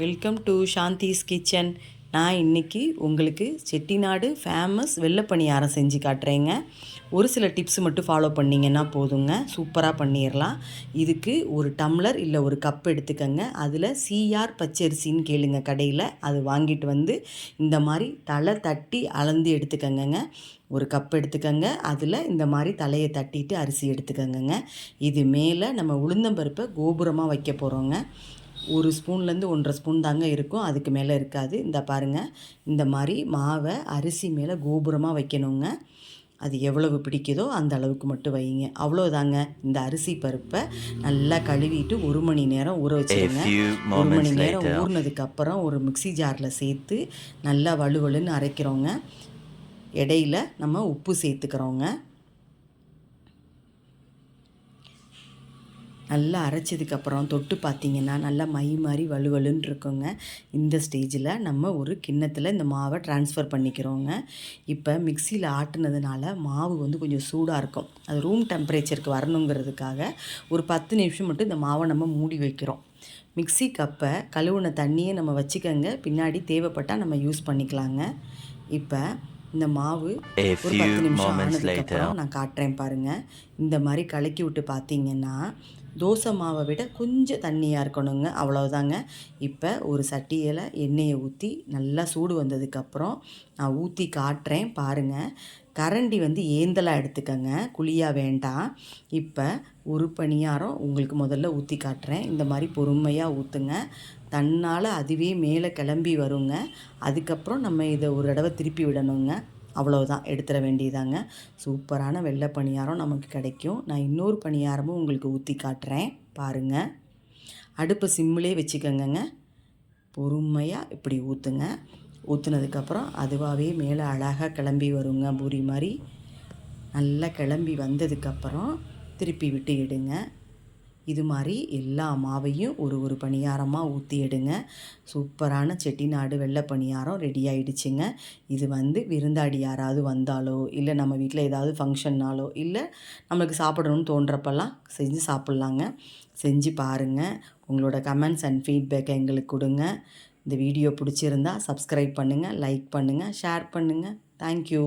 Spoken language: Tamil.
வெல்கம் டு சாந்திஸ் கிச்சன் நான் இன்னைக்கு உங்களுக்கு செட்டிநாடு ஃபேமஸ் வெள்ளை பணியாரம் செஞ்சு காட்டுறேங்க. ஒரு சில டிப்ஸ் மட்டும் ஃபாலோ பண்ணிங்கன்னா போதுங்க. சூப்பராக பண்ணிடலாம் இதுக்கு ஒரு டம்ளர் இல்லை ஒரு கப் எடுத்துக்கங்க. அதில் சிஆர் பச்சரிசின்னு கேளுங்க கடையில். அது வாங்கிட்டு வந்து இந்த மாதிரி தலை தட்டி அளந்து எடுத்துக்கங்கங்க. ஒரு கப் எடுத்துக்கங்க. அதில் இந்த மாதிரி தலையை தட்டிட்டு அரிசி எடுத்துக்கங்கங்க. இது மேலே நம்ம உளுந்தம்பருப்பை கோபுரமாக வைக்க போகிறோங்க ஒரு ஸ்பூன்லேருந்து ஒன்றரை ஸ்பூன் தாங்க இருக்கும். அதுக்கு மேலே இருக்காது. இந்த பாருங்கள் இந்த மாதிரி மாவை அரிசி மேலே கோபுரமாக வைக்கணுங்க. அது எவ்வளவு பிடிக்குதோ அந்த அளவுக்கு மட்டும் வைங்க. அவ்வளோதாங்க. இந்த அரிசி பருப்பை நல்லா கழுவிட்டு ஒரு மணி நேரம் ஊற வச்சுருங்க. ஒரு மணி நேரம் later. ஊறினதுக்கு அப்புறம் ஒரு மிக்ஸி ஜாரில் சேர்த்து நல்லா வலுவலுன்னு அரைக்கிறோங்க. இடையில நம்ம உப்பு சேர்த்துக்கிறோங்க. நல்லா அரைச்சதுக்கப்புறம் தொட்டு பார்த்தீங்கன்னா நல்லா மை மாதிரி வலுவலுன்னு இருக்குங்க இந்த ஸ்டேஜில் நம்ம ஒரு கிண்ணத்தில் இந்த மாவை ட்ரான்ஸ்ஃபர் பண்ணிக்கிறோங்க. இப்போ மிக்சியில் ஆட்டுனதுனால மாவு வந்து கொஞ்சம் சூடாக இருக்கும். அது ரூம் டெம்பரேச்சருக்கு வரணுங்கிறதுக்காக ஒரு பத்து நிமிஷம் மட்டும் இந்த மாவை நம்ம மூடி வைக்கிறோம். மிக்ஸி கப்பை கழுவுன தண்ணியை நம்ம வச்சுக்கோங்க. பின்னாடி தேவைப்பட்டால் நம்ம யூஸ் பண்ணிக்கலாங்க. இப்போ இந்த மாவு ஒரு பத்து நிமிஷம் ஆனதுக்கப்புறம் நான் காட்டுறேன் பாருங்க. இந்த மாதிரி கலக்கி விட்டு பார்த்தீங்கன்னா தோசை மாவை விட கொஞ்சம் தண்ணியாக இருக்கணுங்க. அவ்வளோதாங்க இப்போ ஒரு சட்டியில் எண்ணெயை ஊற்றி நல்லா சூடு வந்ததுக்கப்புறம் நான் ஊற்றி காட்டுறேன். பாருங்கள் கரண்டி வந்து ஏந்தலாக எடுத்துக்கங்க. குழியாக வேண்டாம். இப்போ ஒரு பணியாரம் உங்களுக்கு முதல்ல ஊற்றி காட்டுறேன். இந்த மாதிரி பொறுமையாக ஊற்றுங்க தன்னால் அதுவே மேலே கிளம்பி வருங்க. அதுக்கப்புறம் நம்ம இதை ஒரு தடவை திருப்பி விடணுங்க. அவ்வளோதான் எடுத்துட வேண்டியதாங்க. சூப்பரான வெள்ளை பணியாரம் நமக்கு கிடைக்கும். நான் இன்னொரு பணியாரமும் உங்களுக்கு ஊற்றி காட்டுறேன். பாருங்கள் அடுப்பு சிம்மிலே வச்சுக்கோங்கங்க. பொறுமையாக இப்படி ஊற்றுங்க ஊற்றுனதுக்கப்புறம் அதுவாகவே மேலே அழகாக கிளம்பி வருங்க பூரி மாதிரி. நல்லா கிளம்பி வந்ததுக்கப்புறம் திருப்பி விட்டு எடுங்க. இது மாதிரி எல்லா மாவையும் ஒரு ஒரு பணியாரமாக ஊற்றி எடுங்க. சூப்பரான செட்டிநாடு வெள்ளை பணியாரம் ரெடி ஆகிடுச்சிங்க இது வந்து விருந்தாடி யாராவது வந்தாலோ இல்லை நம்ம வீட்டில் ஏதாவது ஃபங்க்ஷன்னாலோ இல்லை நம்மளுக்கு சாப்பிடணும்னு தோன்றப்பெல்லாம் செஞ்சு சாப்பிட்லாங்க. செஞ்சு பாருங்கள் உங்களோட கமெண்ட்ஸ் அண்ட் ஃபீட்பேக்கை எங்களுக்கு கொடுங்க. இந்த வீடியோ பிடிச்சிருந்தா சப்ஸ்கிரைப் பண்ணுங்கள் லைக் பண்ணுங்கள் ஷேர் பண்ணுங்கள் தேங்க்யூ